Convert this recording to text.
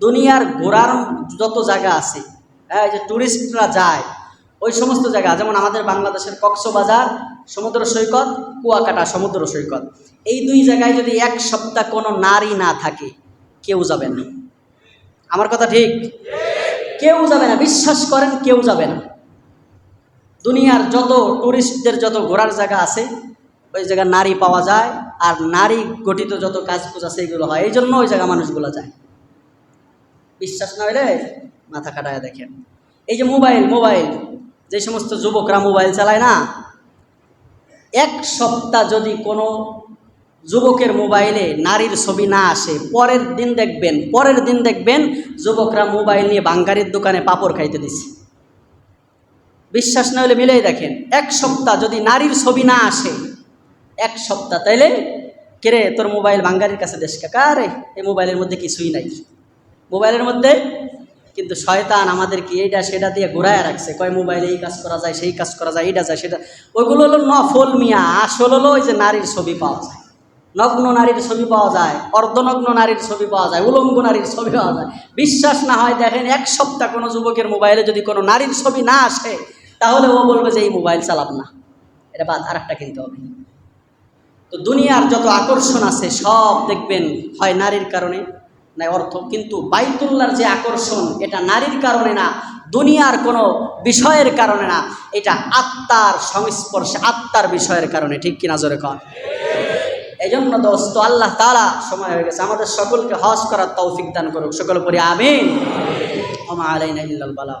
দুনিয়ার ঘোরার যত জায়গা আছে হ্যাঁ যে ট্যুরিস্টরা যায়, ওই সমস্ত জায়গা, যেমন আমাদের বাংলাদেশের কক্সবাজার, সমুদ্র সৈকত, কুয়াকাটা, সমুদ্র সৈকত, এই দুই জায়গায় যদি এক সপ্তাহ কোনো নারী না থাকে, কেউ যাবে না। আমার কথা ঠিক? কেউ যাবে না, বিশ্বাস করেন কেউ যাবে না। দুনিয়ার যত ট্যুরিস্টদের যত ঘোরার জায়গা আছে, ওই জায়গায় নারী পাওয়া যায়, আর নারী গঠিত যত কাজ কুজ আছে, এগুলো হয়। এই জন্য ওই জায়গা মানুষগুলো যায়। বিশ্বাস না হলে মাথা কাটায় দেখেন। এই যে মোবাইল মোবাইল, যে সমস্ত যুবকরা মোবাইল চালায় না, এক সপ্তাহ যদি কোনো যুবকের মোবাইলে নারীর ছবি না আসে, পরের দিন দেখবেন, পরের দিন দেখবেন যুবকরা মোবাইল নিয়ে বাঙ্গারির দোকানে পাপড় খাইতে দিছে। বিশ্বাস না হলে মিলেই দেখেন, এক সপ্তাহ যদি নারীর ছবি না আসে, এক সপ্তাহ তাইলে, কেরে, তোর মোবাইল বাঙ্গারির কাছে দেশ কাকা রে? এই মোবাইলের মধ্যে কিছুই নাই। মোবাইলের মধ্যে, কিন্তু শয়তান আমাদেরকে এইটা সেটা দিয়ে ঘুরায় রাখছে। কয় মোবাইলে এই কাজ করা যায়, সেই কাজ করা যায়, এইটা যায়, সেটা ওইগুলো হলো নফল মিয়া। আসল হলো ওই যে নারীর ছবি পাওয়া যায়। নগ্ন নারীর ছবি পাওয়া যায়, অর্ধনগ্ন নারীর ছবি পাওয়া যায়, উলঙ্গ নারীর ছবি পাওয়া যায়। বিশ্বাস না হয় দেখেন, এক সপ্তাহ কোনো যুবকের মোবাইলে যদি কোনো নারীর ছবি না আসে, তাহলে ও বলবে যে এই মোবাইল চালাব না। এটা বাদ আর একটা কিনতে হবে। তো দুনিয়ার যত আকর্ষণ আছে, সব দেখবেন হয় নারীর কারণে। না অর্থ, কিন্তু বাইতুল্লার যে আকর্ষণ, এটা নারীর কারণে না, দুনিয়ার কোনো বিষয়ের কারণে না, এটা আত্মার সংস্পর্শে, আত্মার বিষয়ের কারণে, ঠিক কিনা জোরে কন? এই জন্য দোস্ত, আল্লাহ তালা সময় হয়ে গেছে, আমাদের সকলকে হজ করার তৌফিক দান করুক, সকল পরি আমিন। বালা।